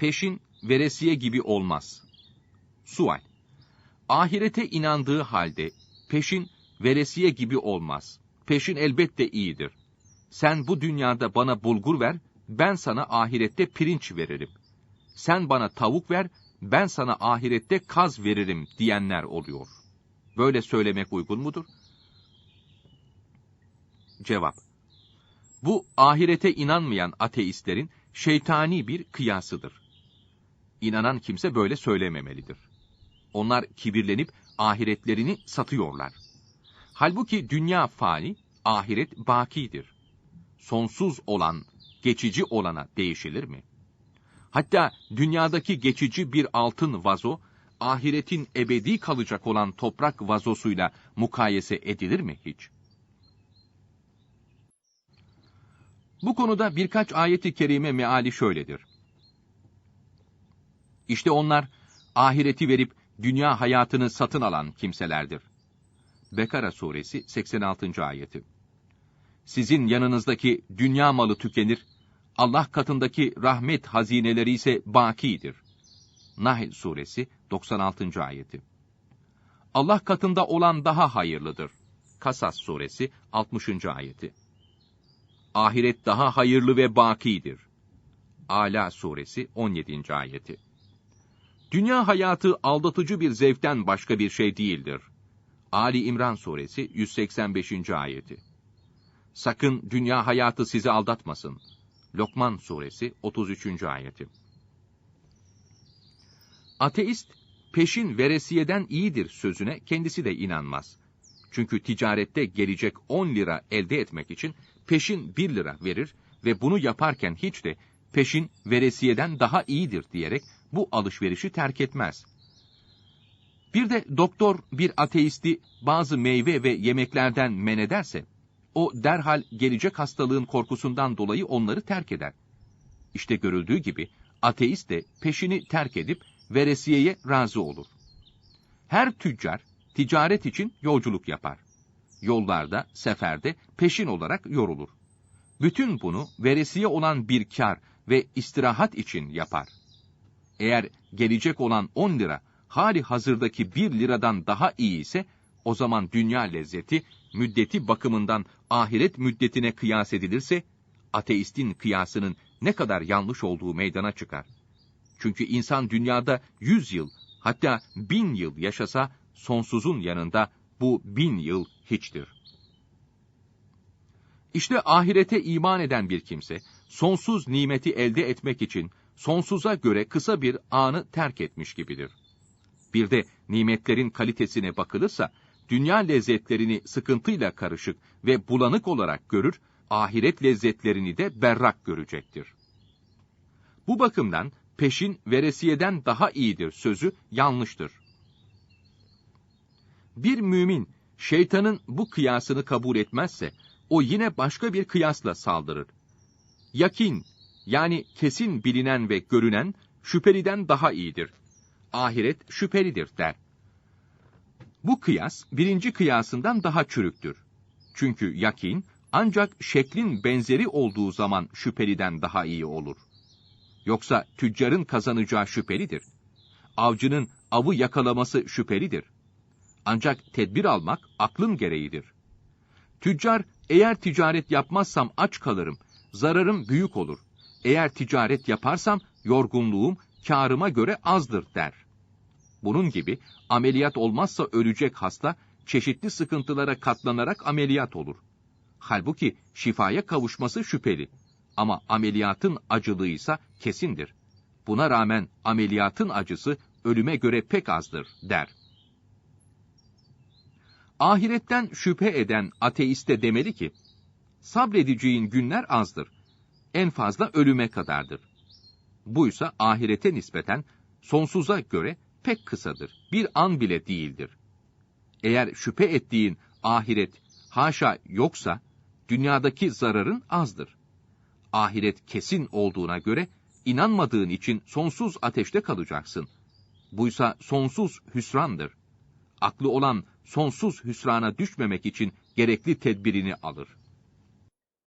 peşin veresiye gibi olmaz. Sual. Ahirete inandığı halde peşin veresiye gibi olmaz. Peşin elbette iyidir. Sen bu dünyada bana bulgur ver, ben sana ahirette pirinç veririm. Sen bana tavuk ver, ben sana ahirette kaz veririm diyenler oluyor. Böyle söylemek uygun mudur? Cevap. Bu ahirete inanmayan ateistlerin şeytani bir kıyasıdır. İnanan kimse böyle söylememelidir. Onlar kibirlenip ahiretlerini satıyorlar. Halbuki dünya fani, ahiret bakidir. Sonsuz olan, geçici olana değişilir mi? Hatta dünyadaki geçici bir altın vazo, ahiretin ebedi kalacak olan toprak vazosuyla mukayese edilir mi hiç? Bu konuda birkaç ayeti kerime meali şöyledir. İşte onlar ahireti verip dünya hayatını satın alan kimselerdir. Bekara suresi 86. ayeti. Sizin yanınızdaki dünya malı tükenir, Allah katındaki rahmet hazineleri ise bakidir. Nahl suresi 96. ayeti. Allah katında olan daha hayırlıdır. Kasas suresi 60. ayeti. Ahiret daha hayırlı ve bakidir. Ala suresi 17. ayeti. Dünya hayatı aldatıcı bir zevkten başka bir şey değildir. Ali İmran suresi 185. ayeti. Sakın dünya hayatı sizi aldatmasın. Lokman suresi 33. ayeti. Ateist, peşin veresiyeden iyidir sözüne kendisi de inanmaz. Çünkü ticarette gelecek 10 lira elde etmek için peşin 1 lira verir ve bunu yaparken hiç de peşin veresiyeden daha iyidir diyerek bu alışverişi terk etmez. Bir de doktor bir ateisti bazı meyve ve yemeklerden men ederse, o derhal gelecek hastalığın korkusundan dolayı onları terk eder. İşte görüldüğü gibi ateist de peşini terk edip veresiyeye razı olur. Her tüccar ticaret için yolculuk yapar. Yollarda, seferde peşin olarak yorulur. Bütün bunu veresiye olan bir kar ve istirahat için yapar. Eğer gelecek olan 10 lira hali hazırdaki 1 liradan daha iyi ise o zaman dünya lezzeti müddeti bakımından ahiret müddetine kıyas edilirse ateistin kıyasının ne kadar yanlış olduğu meydana çıkar. Çünkü insan dünyada 100 yıl hatta bin yıl yaşasa sonsuzun yanında bu bin yıl hiçtir. İşte ahirete iman eden bir kimse, sonsuz nimeti elde etmek için sonsuza göre kısa bir anı terk etmiş gibidir. Bir de nimetlerin kalitesine bakılırsa, dünya lezzetlerini sıkıntıyla karışık ve bulanık olarak görür, ahiret lezzetlerini de berrak görecektir. Bu bakımdan peşin veresiyeden daha iyidir sözü yanlıştır. Bir mümin şeytanın bu kıyasını kabul etmezse o yine başka bir kıyasla saldırır. Yakin yani kesin bilinen ve görünen şüpheliden daha iyidir. Ahiret şüphelidir der. Bu kıyas birinci kıyasından daha çürüktür. Çünkü yakin ancak şeklin benzeri olduğu zaman şüpheliden daha iyi olur. Yoksa tüccarın kazanacağı şüphelidir. Avcının avı yakalaması şüphelidir. Ancak tedbir almak aklın gereğidir. Tüccar, eğer ticaret yapmazsam aç kalırım, zararım büyük olur. Eğer ticaret yaparsam yorgunluğum karıma göre azdır der. Bunun gibi ameliyat olmazsa ölecek hasta çeşitli sıkıntılara katlanarak ameliyat olur. Halbuki şifaya kavuşması şüpheli. Ama ameliyatın acılığı ise kesindir. Buna rağmen ameliyatın acısı ölüme göre pek azdır der. Ahiretten şüphe eden ateiste demeli ki, sabredeceğin günler azdır. En fazla ölüme kadardır. Buysa ahirete nispeten sonsuza göre pek kısadır. Bir an bile değildir. Eğer şüphe ettiğin ahiret haşa yoksa, dünyadaki zararın azdır. Ahiret kesin olduğuna göre, inanmadığın için sonsuz ateşte kalacaksın. Buysa sonsuz hüsrandır. Aklı olan sonsuz hüsrana düşmemek için gerekli tedbirini alır.